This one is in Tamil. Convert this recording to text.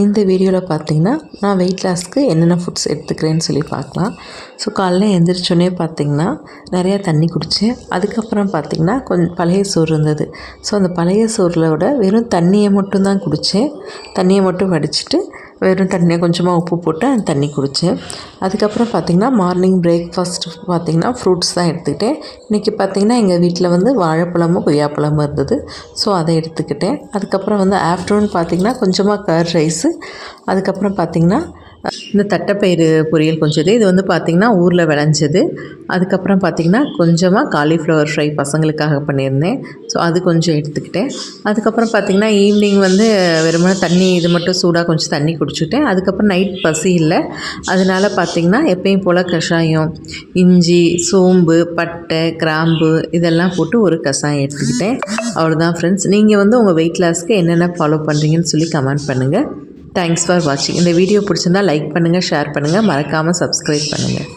இந்த வீடியோவில் பார்த்தீங்கன்னா நான் வெயிட் லாஸ்க்கு என்னென்ன ஃபுட்ஸ் எடுத்துக்கிறேன்னு சொல்லி பார்க்கலாம் ஸோ காலைல எழுந்திரிச்சோன்னே பார்த்தீங்கன்னா நிறையா தண்ணி குடித்தேன் அதுக்கப்புறம் பார்த்தீங்கன்னா கொஞ்சம் பழைய சோறு இருந்தது. ஸோ அந்த பழைய சோறிலோட வெறும் தண்ணியை மட்டும்தான் குடித்தேன் தண்ணியை மட்டும் வடிச்சிட்டு வெறும் தண்ணியை கொஞ்சமாக உப்பு போட்டு அந்த தண்ணி குடித்தேன் அதுக்கப்புறம் பார்த்திங்கன்னா மார்னிங் பிரேக்ஃபாஸ்ட் பார்த்திங்கன்னா ஃப்ரூட்ஸ் தான் எடுத்துக்கிட்டேன். இன்றைக்கி பார்த்திங்கன்னா எங்கள் வீட்டில் வந்து வாழைப்பழமும் கொய்யாப்பழமும் இருந்தது. ஸோ அதை எடுத்துக்கிட்டேன். அதுக்கப்புறம் வந்து ஆஃப்டர்நூன் பார்த்திங்கன்னா கொஞ்சமாக கர் ரைஸு அதுக்கப்புறம் பார்த்திங்கன்னா இந்த தட்டைப்பயிறு பொரியல் கொஞ்சம் இது வந்து பார்த்திங்கன்னா ஊரில் விளைஞ்சது. அதுக்கப்புறம் பார்த்திங்கன்னா கொஞ்சமாக காலிஃப்ளவர் ஃப்ரை பசங்களுக்காக பண்ணியிருந்தேன். ஸோ அது கொஞ்சம் எடுத்துக்கிட்டேன். அதுக்கப்புறம் பார்த்திங்கன்னா ஈவினிங் வந்து வெறுமனே தண்ணி இது மட்டும் சூடாக கொஞ்சம் தண்ணி குடிச்சுட்டேன். அதுக்கப்புறம் நைட் பசி இல்லை. அதனால பார்த்திங்கன்னா எப்பயும் போல் கஷாயம் இஞ்சி சோம்பு பட்டை கிராம்பு இதெல்லாம் போட்டு ஒரு கஷாயம் எடுத்துக்கிட்டேன். அவ்வளோதான் ஃப்ரெண்ட்ஸ் நீங்கள் வந்து உங்கள் வெயிட் லாஸ்க்கு என்னென்ன ஃபாலோ பண்ணுறீங்கன்னு சொல்லி கமெண்ட் பண்ணுங்கள் தேங்க்ஸ் ஃபார் வாட்சிங் இந்த வீடியோ பிடிச்சிருந்தா லைக் பண்ணுங்கள் ஷேர் பண்ணுங்கள் மறக்காமல் சப்ஸ்கிரைப் பண்ணுங்கள்